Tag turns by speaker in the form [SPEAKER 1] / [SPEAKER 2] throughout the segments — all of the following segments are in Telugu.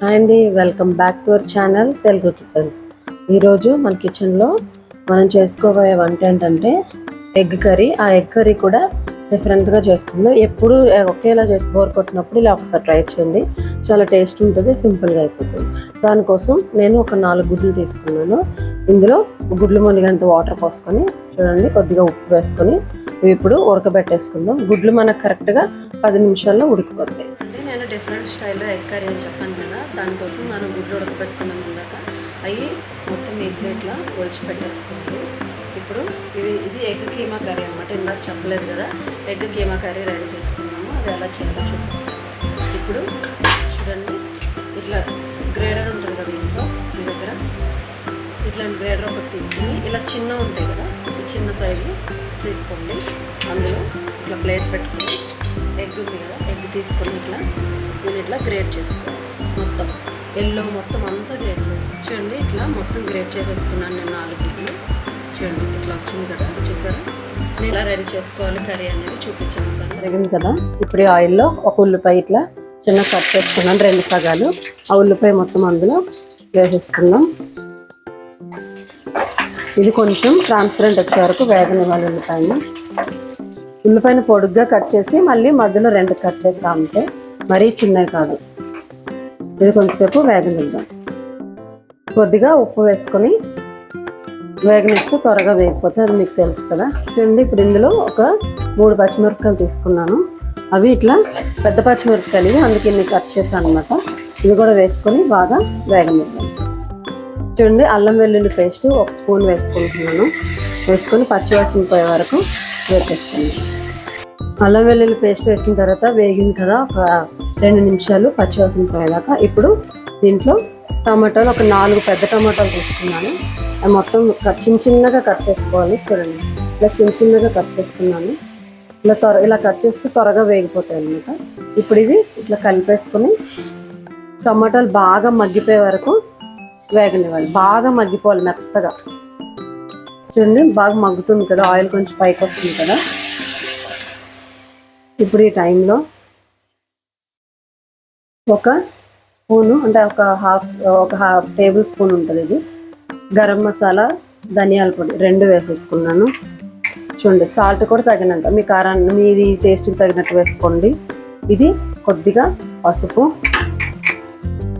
[SPEAKER 1] హాయ్ అండి welcome back to our channel Telugu kitchen. ఈరోజు మన కిచెన్లో మనం చేసుకోబోయే వంట ఏంటంటే ఎగ్ కర్రీ. ఆ ఎగ్ కర్రీ కూడా డిఫరెంట్గా చేసుకుందాం ఎప్పుడు ఒకేలా చేసి బోర్ కొట్టినప్పుడు ఇలా ఒకసారి ట్రై చేయండి. చాలా టేస్ట్ ఉంటుంది సింపుల్గా అయిపోతుంది. దానికోసం నేను ఒక నాలుగు గుడ్లు తీసుకున్నాను. ఇందులో గుడ్లు మునిగంత వాటర్ పోసుకొని చూడండి కొద్దిగా ఉప్పు వేసుకొని ఇప్పుడు ఉడకబెట్టేసుకుందాం. గుడ్లు మనకు కరెక్ట్గా పది నిమిషాల్లో ఉడికిపోతాయి. అంటే నేను డిఫరెంట్ స్టైల్లో ఎగ్ కర్రీ అని చెప్పాను కదా దానికోసం మనం గుడ్లు ఉడకబెట్టుకున్నాం ఇందాక అవి మొత్తం ఎగ్ ప్లేట్లో ఒలిచి పెట్టేసుకోండి ఇప్పుడు ఇవి ఇది ఎగ్ కీమా కర్రీ అనమాట ఇందాక చెప్పలేదు కదా ఎగ్ కీమా కర్రీ రెడీ చేసుకున్నాము. అది ఎలా చేయాలో చూపిస్తాను. ఇప్పుడు చూడండి ఇట్లా గ్రేడర్ ఉంటుంది కదా ఇంట్లో మీ దగ్గర. ఇట్లా గ్రేడర్ ఒకటి తీసుకుని ఇలా చిన్న ఉంటాయి కదా చిన్న సైజు. తీసుకోండి. అందులో ఇట్లా ప్లేట్ పెట్టుకుని ఎగ్ ఉంది కదా ఎగ్ తీసుకొని ఇట్లా నేను ఇట్లా గ్రేట్ చేసుకోవాలి. మొత్తం. ఎల్లో మొత్తం అంతా గ్రేట్ చూడండి ఇట్లా మొత్తం గ్రేట్ చేసేసుకున్నాను నేను నాలుగు గుడ్లు చూడండి ఇట్లా వచ్చింది కదా చూసారా? నేను ఇలా రెడీ చేసుకోవాలి కర్రీ అనేది చూపించేస్తాను. జరిగింది కదా? ఇప్పుడు ఆయిల్లో ఒక ఉల్లిపాయ ఇట్లా చిన్న కట్ చేసుకున్నాను రెండు సగాలు. ఆ ఉల్లిపాయ మొత్తం అందులో వేసేసుకున్నాం. ఇది కొంచెం ట్రాన్స్పరెంట్ వచ్చే వరకు వేగనివ్వాలి ఉల్లిపాయని. ఉల్లిపాయను పొడుగ్గా కట్ చేసి మళ్ళీ మధ్యలో రెండు కట్ చేస్తాం అంతే మరీ చిన్నవి కాదు. ఇది కొంచెంసేపు వేగనిద్దాం కొద్దిగా ఉప్పు వేసుకొని వేగనిస్తే త్వరగా వేగిపోతే అది మీకు తెలుసు కదా. చూడండి ఇప్పుడు ఇందులో ఒక మూడు పచ్చిమిరపకాయలు తీసుకున్నాను. అవి ఇట్లా పెద్ద పచ్చిమిరపకాయలు అందుకే ఇన్ని కట్ చేశాను అనమాట ఇది కూడా వేసుకొని బాగా వేగనిద్దాం చూడండి అల్లం వెల్లుల్లి పేస్ట్ ఒక స్పూన్ వేసుకుంటున్నాను. వేసుకొని పచ్చివాసన పోయే వరకు వేపేస్తాను అల్లం వెల్లుల్లి పేస్ట్ వేసిన తర్వాత వేగింది కదా ఒక రెండు నిమిషాలు పచ్చివాసన పోయేదాకా. ఇప్పుడు దీంట్లో టమాటాలు ఒక నాలుగు పెద్ద టమాటాలు తీసుకున్నాను. అవి మొత్తం కట్ చిన్న చిన్నగా కట్ చేసుకోవాలి చూడండి. ఇలా చిన్న చిన్నగా కట్ చేసుకున్నాను. ఇలా త్వర ఇలా కట్ చేస్తే త్వరగా వేగిపోతాయి అన్నమాట. ఇప్పుడు ఇది ఇట్లా కలిపేసుకొని టమాటాలు బాగా మగ్గిపోయే వరకు వేగనివ్వాలి బాగా మగ్గిపోవాలి మెత్తగా. చూడండి బాగా మగ్గుతుంది కదా ఆయిల్ కొంచెం పైకి వస్తుంది కదా. ఇప్పుడు ఈ టైంలో ఒక స్పూను అంటే ఒక హాఫ్ ఒక హాఫ్ టేబుల్ స్పూన్ ఉంటుంది ఇది. గరం మసాలా ధనియాల పొడి రెండు వేసేసుకున్నాను. చూడండి సాల్ట్ కూడా తగినంత. మీ కారాన్ని మీది టేస్ట్కి తగినట్టు వేసుకోండి. ఇది కొద్దిగా పసుపు.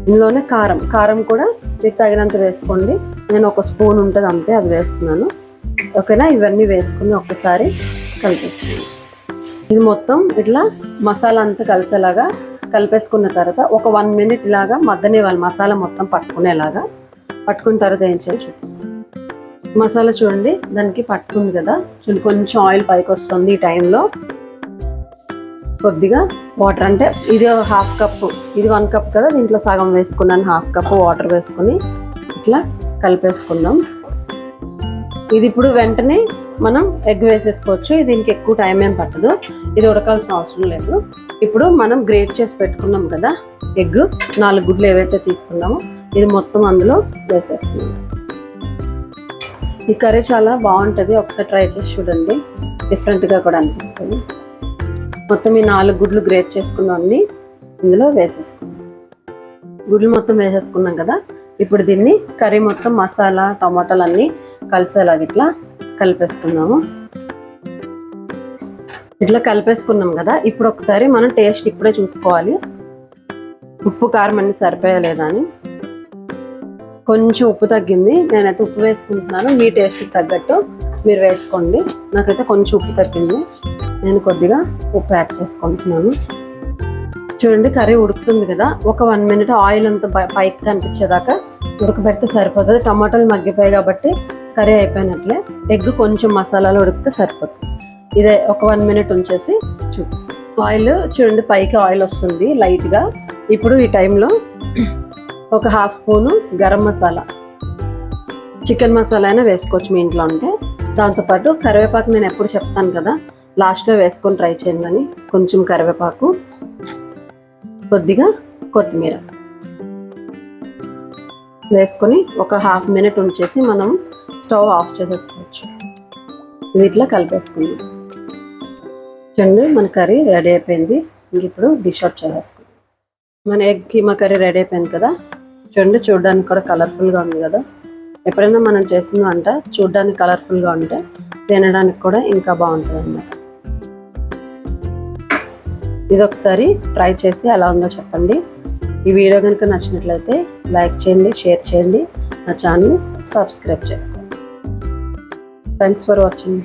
[SPEAKER 1] ఇందులోనే కారం. కారం కూడా మీకు తగినంత వేసుకోండి. నేను ఒక స్పూన్ ఉంటుంది అంతే అది వేస్తున్నాను. ఓకేనా? ఇవన్నీ వేసుకుని ఒక్కసారి కలిపేస్తున్నాను ఇది మొత్తం ఇట్లా మసాలా అంతా కలిసేలాగా కలిపేసుకున్న తర్వాత ఒక వన్ మినిట్ ఇలాగా మగ్గనివ్వాలి. మసాలా మొత్తం పట్టుకునేలాగా. పట్టుకున్న తర్వాత ఏం చేయాలి చూపిస్తాను. మసాలా చూడండి దానికి పట్టుకుంది కదా. చూడండి కొంచెం ఆయిల్ పైకి వస్తుంది ఈ టైంలో. కొద్దిగా వాటర్ అంటే ఇది హాఫ్ కప్ ఇది వన్ కప్ కదా దీంట్లో సగం వేసుకున్నాను హాఫ్ కప్ వాటర్ వేసుకొని ఇట్లా కలిపేసుకుందాం. ఇది ఇప్పుడు వెంటనే మనం ఎగ్ వేసేసుకోవచ్చు దీనికి ఎక్కువ టైం ఏం పట్టదు ఇది ఉడకాల్సిన అవసరం లేదు. ఇప్పుడు మనం గ్రేట్ చేసి పెట్టుకున్నాం కదా ఎగ్ నాలుగు గుడ్లు ఏవైతే తీసుకున్నామో ఇది మొత్తం అందులో వేసేస్తున్నాం. ఈ కర్రీ చాలా బాగుంటుంది ఒకసారి ట్రై చేసి చూడండి డిఫరెంట్గా కూడా అనిపిస్తుంది. మొత్తం ఈ నాలుగు గుడ్లు గ్రేట్ చేసుకున్నవన్నీ ఇందులో వేసేసుకున్నాం. గుడ్లు మొత్తం వేసేసుకున్నాం కదా? ఇప్పుడు దీన్ని కర్రీ మొత్తం మసాలా టమాటాలు అన్నీ కలిసేలాగా ఇట్లా కలిపేసుకున్నాము ఇట్లా కలిపేసుకున్నాం కదా? ఇప్పుడు ఒకసారి మనం టేస్ట్ ఇప్పుడే చూసుకోవాలి. ఉప్పు కారం అన్ని సరిపోయలేదా అని. కొంచెం ఉప్పు తగ్గింది. నేనైతే ఉప్పు వేసుకుంటున్నాను. మీ టేస్ట్కి తగ్గట్టు మీరు వేసుకోండి. నాకైతే కొంచెం ఉప్పు తగ్గింది. నేను కొద్దిగా ఉప్పు యాడ్ చేసుకుంటున్నాను. చూడండి కర్రీ ఉడుకుతుంది కదా ఒక వన్ మినిట్ ఆయిల్ అంతా పైకి కనిపించేదాకా ఉడకబెడితే సరిపోతుంది. టమాటాలు మగ్గిపోయాయి కాబట్టి కర్రీ అయిపోయినట్లే. ఎగ్ కొంచెం మసాలాలు ఉడికితే సరిపోతుంది. ఇదే ఒక వన్ మినిట్ ఉంచేసి చూపిస్తాను. ఆయిల్ చూడండి పైకి ఆయిల్ వస్తుంది లైట్గా. ఇప్పుడు ఈ టైంలో ఒక half spoon garam masala. Chicken masala అయినా వేసుకోవచ్చు మీ ఇంట్లో ఉంటే. దాంతోపాటు కరివేపాకు నేను ఎప్పుడు చెప్తాను కదా లాస్ట్లో వేసుకొని ట్రై చేయండి కొంచెం కరివేపాకు కొద్దిగా కొత్తిమీర. వేసుకొని ఒక హాఫ్ మినిట్ ఉంచేసి మనం స్టవ్ ఆఫ్ చేసేసుకోవచ్చు. వీటిలో కలిపేసుకుందాం. చూడండి మన కర్రీ రెడీ అయిపోయింది. ఇప్పుడు డిష్ అవుట్ చేసేసుకుందాం. మన ఎగ్ కీమా కర్రీ రెడీ అయిపోయింది కదా? చూడండి చూడడానికి కూడా కలర్ఫుల్గా ఉంది కదా? ఎప్పుడైనా మనం చేసిన వంట చూడడానికి కలర్ఫుల్గా ఉంటే తినడానికి కూడా ఇంకా బాగుంటుంది అన్నమాట ఇది ఒకసారి ట్రై చేసి ఎలా ఉందో చెప్పండి. ఈ వీడియో కనుక నచ్చినట్లయితే లైక్ చేయండి షేర్ చేయండి. నా ఛానల్ సబ్స్క్రైబ్ చేసుకోండి. Thanks for watching